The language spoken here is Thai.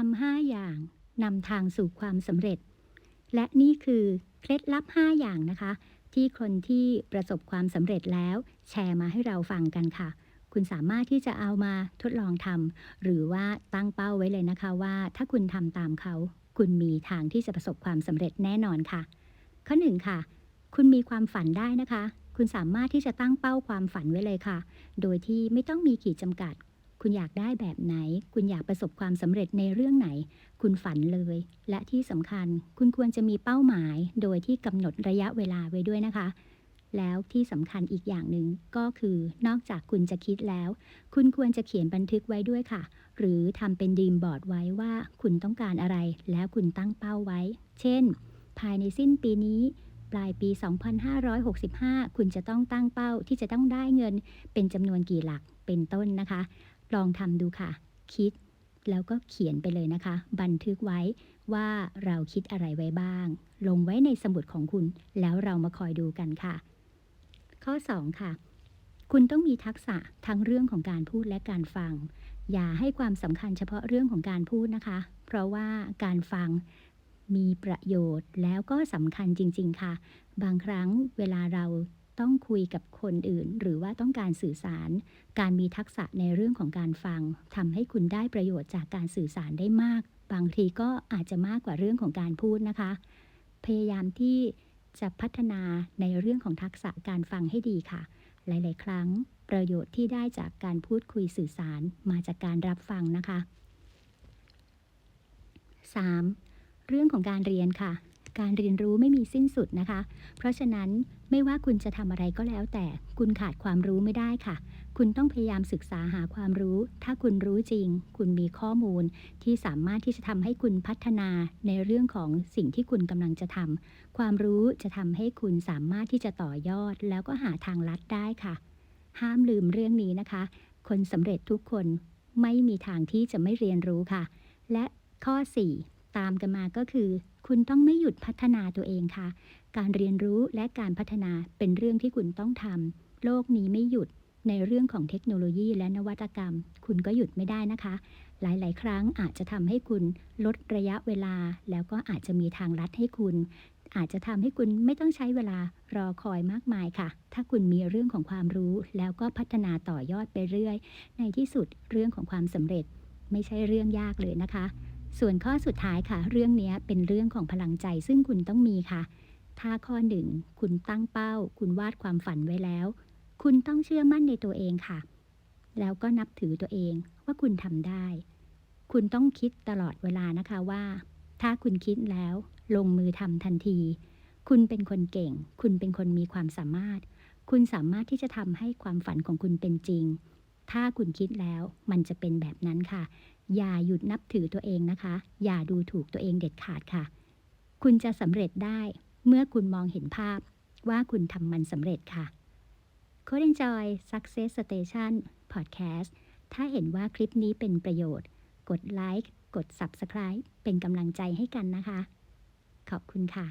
ทำห้าอย่างนำทางสู่ความสำเร็จ และนี่คือเคล็ดลับ 5 อย่างนะคะ ที่คนที่ประสบความสำเร็จแล้วแชร์มาให้เราฟังกันค่ะ คุณสามารถที่จะเอามาทดลองทำหรือว่าตั้งเป้าไว้เลยนะคะว่า ถ้าคุณทำตามเขา คุณมีทางที่จะประสบความสำเร็จแน่นอนค่ะ ข้อหนึ่งค่ะ คุณมีความฝันได้นะคะ คุณสามารถที่จะตั้งเป้าความฝันไว้เลยค่ะ โดยที่ไม่ต้องมีขีดจำกัด คุณอยากได้แบบไหน คุณอยากประสบความสำเร็จในเรื่องไหน คุณฝันเลย และที่สำคัญ คุณควรจะมีเป้าหมาย โดยที่กำหนดระยะเวลาไว้ด้วยนะคะ แล้วที่สำคัญอีกอย่างหนึ่งก็คือ นอกจากคุณจะคิดแล้ว คุณควรจะเขียนบันทึกไว้ด้วยค่ะ หรือทำเป็นดีมบอร์ดไว้ว่า คุณต้องการอะไร แล้วคุณตั้งเป้าไว้ เช่น ภายในสิ้นปีนี้ปลายปี 2565 คุณจะต้องตั้งเป้าที่จะต้องได้เงินเป็นจำนวนกี่หลักเป็นต้นนะคะ ลองทำดูค่ะ คิดแล้วก็เขียนไปเลยนะคะ บันทึกไว้ว่าเราคิดอะไรไว้บ้าง ลงไว้ในสมุดของคุณ แล้วเรามาคอยดูกันค่ะ ข้อ 2 ค่ะ คุณต้องมีทักษะทั้งเรื่องของการพูดและการฟัง อย่าให้ความสำคัญเฉพาะเรื่องของการพูดนะคะ เพราะว่าการฟังมีประโยชน์แล้วก็สำคัญจริง ๆ ค่ะ บางครั้งเวลาเรา ต้องคุยกับคนอื่น หรือว่าต้องการสื่อสาร การมีทักษะในเรื่องของการฟังทำให้คุณได้ประโยชน์จากการสื่อสารได้มาก บางทีก็อาจจะมากกว่าเรื่องของการพูดนะคะ พยายามที่จะพัฒนาในเรื่องของทักษะการฟังให้ดีค่ะ หลาย ๆ ครั้งประโยชน์ที่ได้จากการพูดคุยสื่อสารมาจากการรับฟังนะคะ 3. เรื่องของการเรียนค่ะ การเรียนรู้ไม่มีสิ้นสุดนะคะ เพราะฉะนั้นไม่ว่าคุณจะทำอะไรก็แล้วแต่คุณขาดความรู้ไม่ได้ค่ะ คุณต้องพยายามศึกษาหาความรู้ ถ้าคุณรู้จริง คุณมีข้อมูล ที่สามารถที่จะทำให้คุณพัฒนาในเรื่องของสิ่งที่คุณกำลังจะทำความรู้จะทำให้คุณสามารถที่จะต่อยอด แล้วก็หาทางลัดได้ค่ะ ห้ามลืมเรื่องนี้นะคะ คนสำเร็จทุกคนไม่มีทางที่จะไม่เรียนรู้ค่ะ และข้อ 4 ตามกันมาก็คือ คุณต้องไม่หยุดพัฒนาตัวเองค่ะ การเรียนรู้และการพัฒนาเป็นเรื่องที่คุณต้องทำโลกนี้ไม่หยุดในเรื่องของเทคโนโลยีและนวัตกรรม คุณก็หยุดไม่ได้นะคะ หลาย ๆ ครั้งอาจจะทำให้คุณลดระยะเวลา แล้วก็อาจจะมีทางลัดให้คุณ อาจจะทำให้คุณไม่ต้องใช้เวลารอคอยมากมายค่ะ ถ้าคุณมีเรื่องของความรู้ แล้วก็พัฒนาต่อยอดไปเรื่อย ในที่สุดเรื่องของความสำเร็จไม่ใช่เรื่องยากเลยนะคะ ส่วนข้อสุดท้ายค่ะ เรื่องนี้เป็นเรื่องของพลังใจซึ่งคุณต้องมีค่ะ ถ้าข้อหนึ่งคุณตั้งเป้า คุณวาดความฝันไว้แล้ว คุณต้องเชื่อมั่นในตัวเองค่ะ แล้วก็นับถือตัวเองว่าคุณทำได้ คุณต้องคิดตลอดเวลานะคะว่า ถ้าคุณคิดแล้ว ลงมือทำทันที คุณเป็นคนเก่ง คุณเป็นคนมีความสามารถ คุณสามารถที่จะทำให้ความฝันของคุณเป็นจริง ถ้าคุณคิดแล้วมันจะเป็นแบบนั้นค่ะ อย่าหยุดนับถือตัวเองนะคะ อย่าดูถูกตัวเองเด็ดขาดค่ะ คุณจะสำเร็จได้เมื่อคุณมองเห็นภาพว่าคุณทำมันสำเร็จค่ะ c o d Enjoy Success Station Podcast ถ้าเห็นว่าคลิปนี้เป็นประโยชน์ กดไลค์ กด Subscribe เป็นกำลังใจให้กันนะคะ ขอบคุณค่ะ